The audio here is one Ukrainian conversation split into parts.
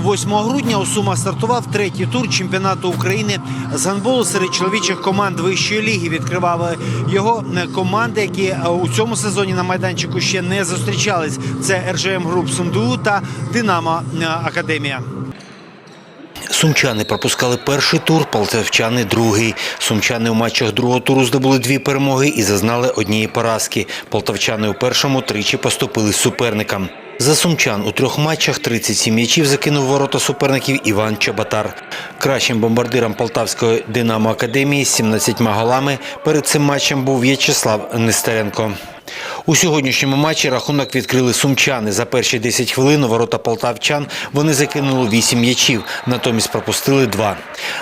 8 грудня у Сумах стартував третій тур чемпіонату України з гандболу серед чоловічих команд вищої ліги. Відкривали його команди, які е, у цьому сезоні на майданчику ще не зустрічались. Це РЖМ Груп Сунду та Динамо е, Академія. Сумчани пропускали перший тур, полтавчани другий. Сумчани у матчах другого туру здобули дві перемоги і зазнали однієї поразки. Полтавчани у першому тричі поступили суперникам. За сумчан у трьох матчах 37 м'ячів закинув ворота суперників Іван Чабатар. Кращим бомбардиром Полтавської Динамо Академії з 17 голами перед цим матчем був В'ячеслав Нестеренко. У сьогоднішньому матчі рахунок відкрили сумчани. За перші 10 хвилин у ворота полтавчан вони закинули 8 м'ячів, натомість пропустили 2.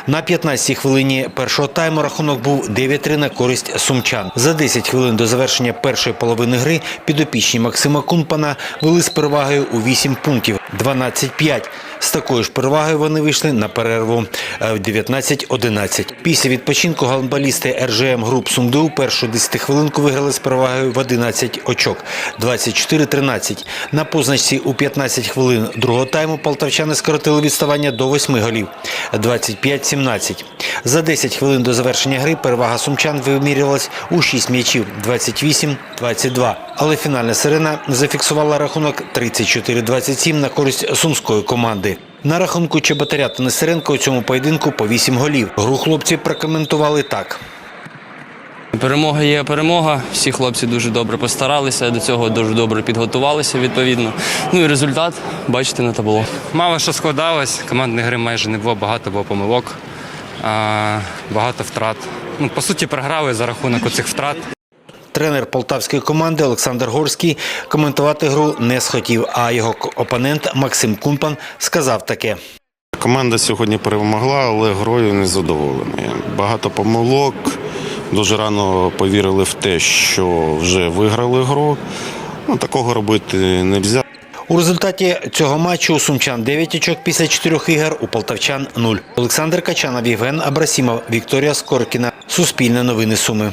На 15-й хвилині першого тайму рахунок був 9-3 на користь сумчан. За 10 хвилин до завершення першої половини гри підопічні Максима Кунпана вели з перевагою у 8 пунктів 12-5. З такою ж перевагою вони вийшли на перерву е, в 19-11. Після відпочинку галбалісти РЖМ груп Сумду першу 10 хвилинку виграли з перевагою в 11 очок 24-13. На позначці у 15 хвилин другого тайму полтавчани скоротили відставання до 8 голів 25-17. За 10 хвилин до завершення гри перевага сумчан вимірювалась у 6 м'ячів 28-22. Але фінальна сирена зафіксувала рахунок 34-27 на користь сумської команди. На рахунку Чеботаря та Нестеренко у цьому поєдинку по 8 голів. Гру хлопці прокоментували так. Перемога є перемога. Всі хлопці дуже добре постаралися, до цього дуже добре підготувалися відповідно. Ну і результат бачите на табло. Мало що складалось, командної гри майже не було, багато було помилок, багато втрат. Ну, по суті, програли за рахунок оцих втрат. Тренер полтавської команди Олександр Горський коментувати гру не схотів, а його опонент Максим Кунпан сказав таке. Команда сьогодні перемогла, але грою не задоволені. Багато помилок. Дуже рано повірили в те, що вже виграли гру. Ну, такого робити не можна. У результаті цього матчу у сумчан 9 очок після 4 ігор, у полтавчан 0. Олександр Качанов, Євген Абрасімов, Вікторія Скоркіна. Суспільне новини Суми.